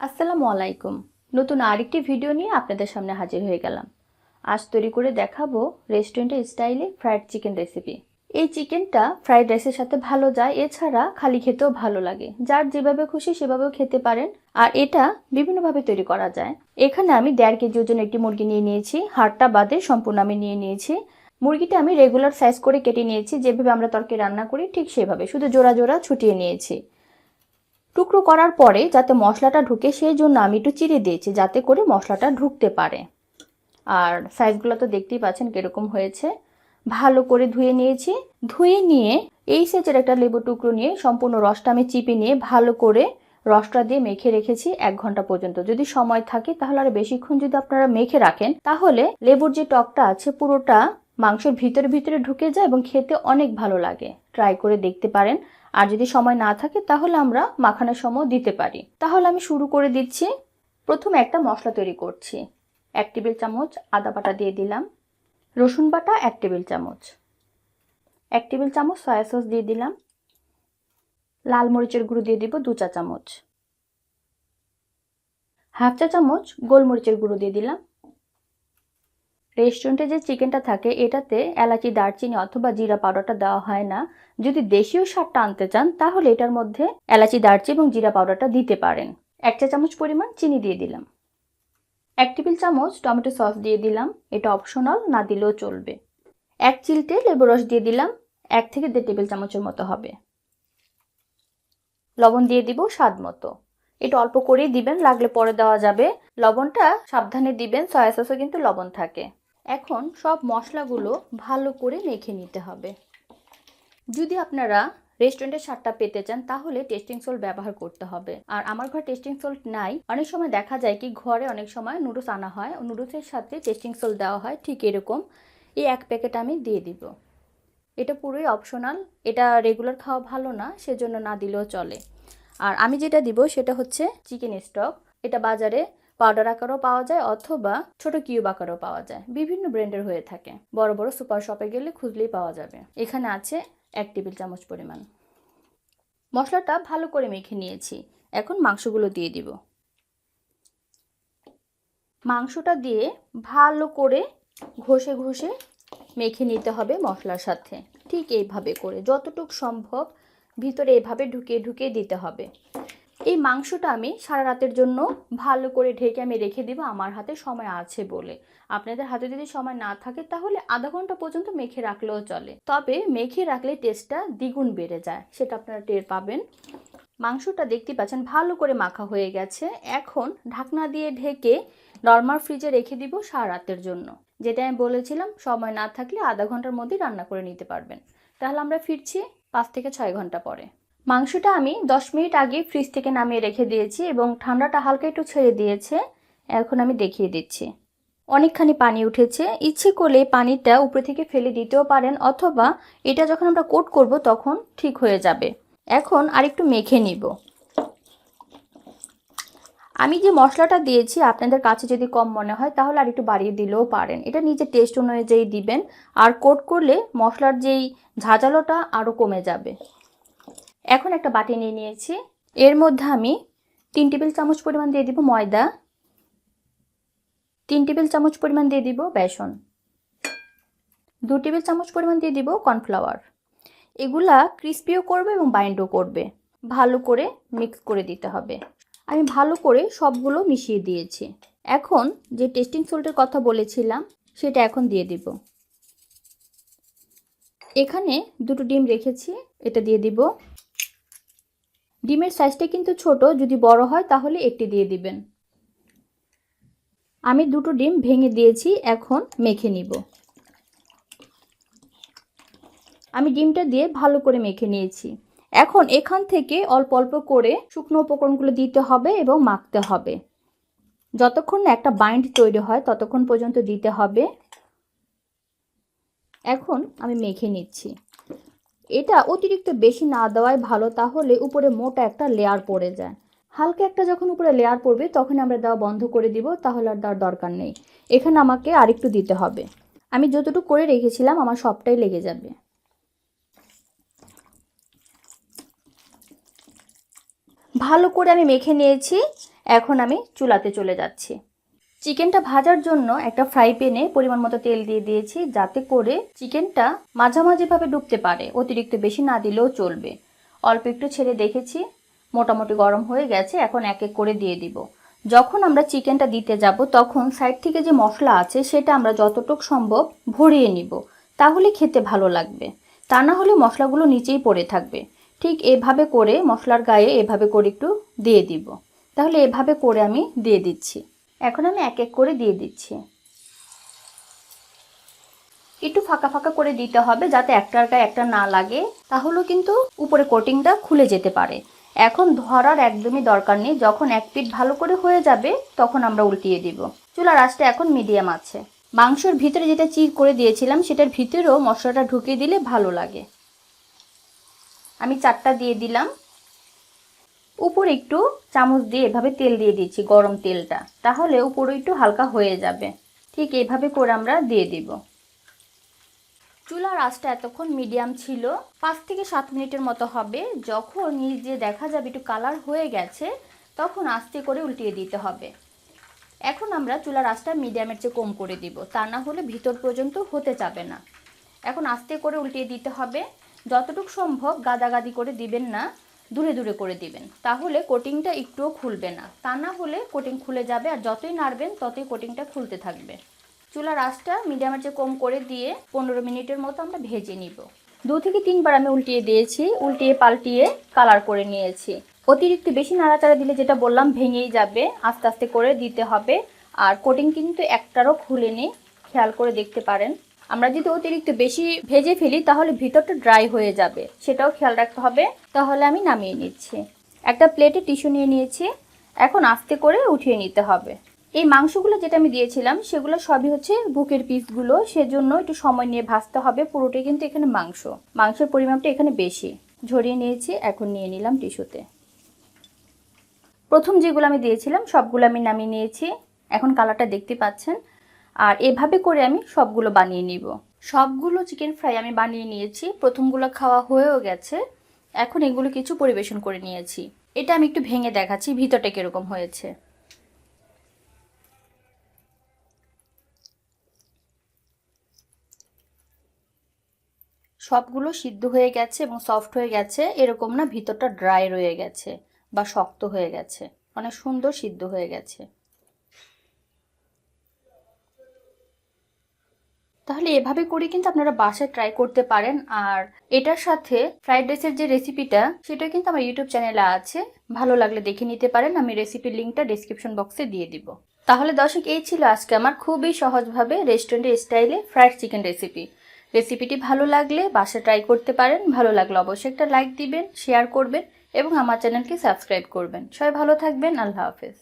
আসসালামু আলাইকুম। নতুন আরেকটি ভিডিও নিয়ে আপনাদের সামনে হাজির হয়ে গেলাম। আজ তৈরি করে দেখাবো রেস্টুরেন্টের স্টাইলে ফ্রাইড চিকেন রেসিপি। এই চিকেনটা ফ্রাইড রাইসের সাথে ভালো যায়, এছাড়া খালি খেতেও ভালো লাগে। যার যেভাবে খুশি সেভাবেও খেতে পারেন। আর এটা বিভিন্নভাবে তৈরি করা যায়। এখানে আমি দেড় কেজি ওজন একটি মুরগি নিয়ে নিয়েছি। হাড়টা বাদে সম্পূর্ণ আমি নিয়ে নিয়েছি। মুরগিটা আমি রেগুলার সাইজ করে কেটে নিয়েছি। যেভাবে আমরা তরকারি রান্না করি, ঠিক সেভাবে। শুধু জোড়া জোড়া ছুটিয়ে নিয়েছি। টুকরো করার পরে যাতে মশলাটা ঢুকে, সেই জন্য আমি একটু চিড়ে দিয়েছি যাতে করে মশলাটা ঢুকতে পারে। আর সাইজগুলো তো দেখতেই পাচ্ছেন কীরকম হয়েছে। ভালো করে ধুয়ে নিয়েছি। ধুয়ে নিয়ে এই সাইজের একটা লেবু টুকরো নিয়ে সম্পূর্ণ রসটা আমি চিপে নিয়ে ভালো করে রসটা দিয়ে মেখে রেখেছি এক ঘণ্টা পর্যন্ত। যদি সময় থাকে তাহলে আর বেশিক্ষণ যদি আপনারা মেখে রাখেন, তাহলে লেবুর যে টকটা আছে পুরোটা মাংসের ভিতরে ভিতরে ঢুকে যায় এবং খেতে অনেক ভালো লাগে। ট্রাই করে দেখতে পারেন। আর যদি সময় না থাকে, তাহলে আমরা মাখানোর সময় দিতে পারি। তাহলে আমি শুরু করে দিচ্ছি। প্রথমে একটা মশলা তৈরি করছি। এক টেবিল চামচ আদা বাটা দিয়ে দিলাম। রসুন বাটা এক টেবিল চামচ। এক টেবিল চামচ সয়া সস দিয়ে দিলাম। লাল মরিচের গুঁড়ো দিয়ে দিব দু চা চামচ। হাফ চা চামচ গোলমরিচের গুঁড়ো দিয়ে দিলাম। রেস্টুরেন্টে যে চিকেনটা থাকে, এটাতে এলাচি, দারচিনি অথবা জিরা পাউডারটা দেওয়া হয় না। যদি দেশীয় স্বাদটা আনতে চান, তাহলে এটার মধ্যে এলাচি দারচি এবং জিরা পাউডারটা দিতে পারেন। এক চা চামচ পরিমাণ চিনি দিয়ে দিলাম। এক টেবিল চামচ টমেটো সস দিয়ে দিলাম। এটা অপশনাল, না দিলেও চলবে। এক চিলটে লেবু রস দিয়ে দিলাম। এক থেকে দেড় টেবিল চামচের মতো হবে। লবণ দিয়ে দিব স্বাদ মতো। এটা অল্প করেই দিবেন, লাগলে পরে দেওয়া যাবে। লবণটা সাবধানে দিবেন, সয়া সসও কিন্তু লবণ থাকে। এখন সব মশলাগুলো ভালো করে মেখে নিতে হবে। যদি আপনারা রেস্টুরেন্টের স্বাদটা পেতে চান, তাহলে টেস্টিং সল্ট ব্যবহার করতে হবে। আর আমার ঘরে টেস্টিং সল্ট নাই। অনেক সময় দেখা যায় কি, ঘরে অনেক সময় নুডলস আনা হয়। নুডলসের সাথে টেস্টিং সল্ট দেওয়া হয়, ঠিক এরকম। এই এক প্যাকেট আমি দিয়ে দিব। এটা পুরোই অপশনাল এটা রেগুলার খাওয়া ভালো না, সেজন্য না দিলেও চলে। আর আমি যেটা দিব, সেটা হচ্ছে চিকেন স্টক এটা বাজারে পাউডার আকারও পাওয়া যায় অথবা ছোট কিউব আকারও পাওয়া যায়। বিভিন্ন ব্র্যান্ডের হয়ে থাকে। বড় বড় সুপার শপে গেলে খুঁজলেই পাওয়া যাবে। এখানে আছে এক টেবিল চামচ পরিমাণ। মশলাটা ভালো করে মেখে নিয়েছি। এখন মাংসগুলো দিয়ে দিব। মাংসটা দিয়ে ভালো করে ঘষে ঘষে মেখে নিতে হবে মশলার সাথে। ঠিক এইভাবে করে, যতটুকু সম্ভব ভিতরে এভাবে ঢুকিয়ে ঢুকিয়ে দিতে হবে। এই মাংসটা আমি সারা রাতের জন্য ভালো করে ঢেকে আমি রেখে দিব, আমার হাতে সময় আছে বলে। আপনাদের হাতে যদি সময় না থাকে তাহলে আধা ঘণ্টা পর্যন্ত মেখে রাখলেও চলে। তবে মেখে রাখলে টেস্টটা দ্বিগুণ বেড়ে যায়, সেটা আপনারা টের পাবেন। মাংসটা দেখতে পাচ্ছেন ভালো করে মাখা হয়ে গেছে। এখন ঢাকনা দিয়ে ঢেকে নর্মাল ফ্রিজে রেখে দিব সারা রাতের জন্য। যেটা আমি বলেছিলাম, সময় না থাকলে আধা ঘণ্টার মধ্যেই রান্না করে নিতে পারবেন। তাহলে আমরা ফিরছি পাঁচ থেকে ছয় ঘণ্টা পরে। মাংসটা আমি দশ মিনিট আগে ফ্রিজ থেকে নামিয়ে রেখে দিয়েছি এবং ঠান্ডাটা হালকা একটু ছেড়ে দিয়েছে। এখন আমি দেখিয়ে দিচ্ছি। অনেকখানি পানি উঠেছে। ইচ্ছে করলে পানিটা উপরে থেকে ফেলে দিতেও পারেন অথবা এটা যখন আমরা কোট করব তখন ঠিক হয়ে যাবে। এখন আরেকটু মেখে নিব। আমি যে মশলাটা দিয়েছি আপনাদের কাছে যদি কম মনে হয় তাহলে আর একটু বাড়িয়ে দিলেও পারেন। এটা নিজের টেস্ট অনুযায়ী দিবেন। আর কোট করলে মশলার যেই ঝাঁঝালোটা আরও কমে যাবে। এখন একটা বাটি নিয়ে নিয়েছি। এর মধ্যে আমি তিন টেবিল চামচ পরিমাণ দিয়ে দিব ময়দা, তিন টেবিল চামচ পরিমাণ দিয়ে দিব বেসন, দু টেবিল চামচ পরিমাণ দিয়ে দিব কর্নফ্লাওয়ার। এগুলা ক্রিস্পিও করবে এবং বাইন্ডও করবে। ভালো করে মিক্স করে দিতে হবে। আমি ভালো করে সবগুলো মিশিয়ে দিয়েছি। এখন যে টেস্টিং সল্টের কথা বলেছিলাম, সেটা এখন দিয়ে দিব। এখানে দুটো ডিম রেখেছি, এটা দিয়ে দিব। ডিমের সাইজটা কিন্তু ছোট, যদি বড় হয় তাহলে একটি দিয়ে দিবেন। আমি দুটো ডিম ভেঙে দিয়েছি, এখন মেখে নিব। আমি ডিমটা দিয়ে ভালো করে মেখে নিয়েছি। এখন এখান থেকে অল্প অল্প করে শুকনো উপকরণগুলো দিতে হবে এবং মাখতে হবে। যতক্ষণ না একটা বাইন্ড তৈরি হয়, ততক্ষণ পর্যন্ত দিতে হবে। এখন আমি মেখে নিচ্ছি। এটা অতিরিক্ত বেশি না দেওয়াই ভালো, তাহলে উপরে মোটা একটা লেয়ার পড়ে যায়। হালকা একটা যখন উপরে লেয়ার পড়বে, তখন আমরা দেওয়া বন্ধ করে দিব, তাহলে আর দেওয়ার দরকার নেই। এখানে আমাকে আরেকটু দিতে হবে। আমি যতটুকু করে রেখেছিলাম, আমার সবটাই লেগে যাবে। ভালো করে আমি মেখে নিয়েছি, এখন আমি চুলাতে চলে যাচ্ছি। চিকেনটা ভাজার জন্য একটা ফ্রাই প্যানে পরিমাণ মতো তেল দিয়ে দিয়েছি, যাতে করে চিকেনটা মাঝামাঝিভাবে ডুবতে পারে। অতিরিক্ত বেশি না দিলেও চলবে। অল্প একটু ছেড়ে দেখেছি, মোটামুটি গরম হয়ে গেছে, এখন এক এক করে দিয়ে দিব। যখন আমরা চিকেনটা দিতে যাব, তখন সাইড থেকে যে মশলা আছে, সেটা আমরা যতটুকু সম্ভব ভরিয়ে নিব। তাহলে খেতে ভালো লাগবে। তা না হলে মশলাগুলো নিচেই পড়ে থাকবে। ঠিক এভাবে করে মশলার গায়ে এভাবে করে একটু দিয়ে দিব। তাহলে এভাবে করে আমি দিয়ে দিচ্ছি। এখন আমি এক এক করে দিয়ে দিচ্ছি। একটু ফাঁকা ফাঁকা করে দিতে হবে যাতে একটার গায়ে একটা না লাগে, তাহলেও কিন্তু উপরে কোটিংটা খুলে যেতে পারে। এখন ধরার একদমই দরকার নেই, যখন এক পিঠ ভালো করে হয়ে যাবে, তখন আমরা উল্টিয়ে দিব। চুলার আঁচটা এখন মিডিয়াম আছে। মাংসর ভিতরে যেটা চির করে দিয়েছিলাম, সেটার ভিতরেও মশলাটা ঢুকিয়ে দিলে ভালো লাগে। আমি চারটা দিয়ে দিলাম। উপরে একটু চামচ দিয়ে এভাবে তেল দিয়ে দিচ্ছি, গরম তেলটা। তাহলে উপরে একটু হালকা হয়ে যাবে। ঠিক এভাবে করে আমরা দিয়ে দিব। চুলার আঁচটা এতক্ষণ মিডিয়াম ছিল। পাঁচ থেকে সাত মিনিটের মতো হবে। যখন নিজে দেখা যাবে একটু কালার হয়ে গেছে, তখন আস্তে করে উল্টিয়ে দিতে হবে। এখন আমরা চুলার আঁচটা মিডিয়ামের চেয়ে কম করে দিব। তা না হলে ভিতর পর্যন্ত হতে যাবে না। এখন আস্তে করে উল্টিয়ে দিতে হবে। যতটুকু সম্ভব গাদাগাদি করে দিবেন না। দূরে দূরে করে দিবেন। তাহলে কোটিংটা একটুও খুলবে না। তা না হলে কোটিং খুলে যাবে আর যতই নাড়বেন ততই কোটিংটা খুলতে থাকবে। চুলার আঁচটা মিডিয়ামের চেয়ে কম করে দিয়ে পনেরো মিনিটের মতো আমরা ভেজে নিব। দু থেকে তিনবার আমি উল্টিয়ে দিয়েছি, উল্টিয়ে পাল্টিয়ে কালার করে নিয়েছি। অতিরিক্ত বেশি নাড়াচাড়া দিলে যেটা বললাম ভেঙেই যাবে, আস্তে আস্তে করে দিতে হবে। আর কোটিং কিন্তু একটারও খুলে খুলেনি, খেয়াল করে দেখতে পারেন। আমরা যদি অতিরিক্ত বেশি ভেজে ফেলি, তাহলে ভিতরটা ড্রাই হয়ে যাবে। সেটাও খেয়াল রাখতে হবে। তাহলে আমি নামিয়ে নিচ্ছি। একটা প্লেটে টিস্যু নিয়ে নিয়েছি। এখন আস্তে করে উঠিয়ে নিতে হবে। এই মাংসগুলো যেটা আমি দিয়েছিলাম, সেগুলো সবই হচ্ছে বুকের পিসগুলো সেজন্য একটু সময় নিয়ে ভাজতে হবে। পুরোটাই কিন্তু এখানে মাংস। মাংসের পরিমাণটা এখানে বেশি। ঝরিয়ে নিয়েছি। এখন নিয়ে নিলাম টিস্যুতে প্রথম যেগুলো আমি দিয়েছিলাম, সবগুলো আমি নামিয়ে নিয়েছি। এখন কালারটা দেখতে পাচ্ছেন? আর এভাবে করে আমি সবগুলো বানিয়ে নিব। সবগুলো চিকেন ফ্রাই আমি বানিয়ে নিয়েছি। প্রথমগুলো খাওয়া হয়েও গেছে। এখন এগুলো কিছু পরিবেশন করে নিয়েছি। এটা আমি একটু ভেঙে দেখাচ্ছি, ভিতরটা কীরকম হয়েছে। সবগুলো সিদ্ধ হয়ে গেছে এবং সফট হয়ে গেছে। এরকম না ভিতরটা ড্রাই রয়ে গেছে বা শক্ত হয়ে গেছে। অনেক সুন্দর সিদ্ধ হয়ে গেছে। তাহলে এভাবে করে কিন্তু আপনারা বাসায় ট্রাই করতে পারেন। আর এটার সাথে ফ্রাইড রাইসের যে রেসিপিটা সেটা কিন্তু আমার ইউটিউব চ্যানেলে আছে। ভালো লাগলে দেখে নিতে পারেন। আমি রেসিপির লিঙ্কটা ডিসক্রিপশন বক্সে দিয়ে দিব। তাহলে দর্শক, এই ছিল আজকে আমার খুবই সহজভাবে রেস্টুরেন্টের স্টাইলে ফ্রাইড চিকেন রেসিপি রেসিপিটি ভালো লাগলে বাসায় ট্রাই করতে পারেন। ভালো লাগলে অবশ্যই একটা লাইক দিবেন শেয়ার করবেন এবং আমার চ্যানেলকে সাবস্ক্রাইব করবেন। সবাই ভালো থাকবেন। আল্লাহ হাফেজ।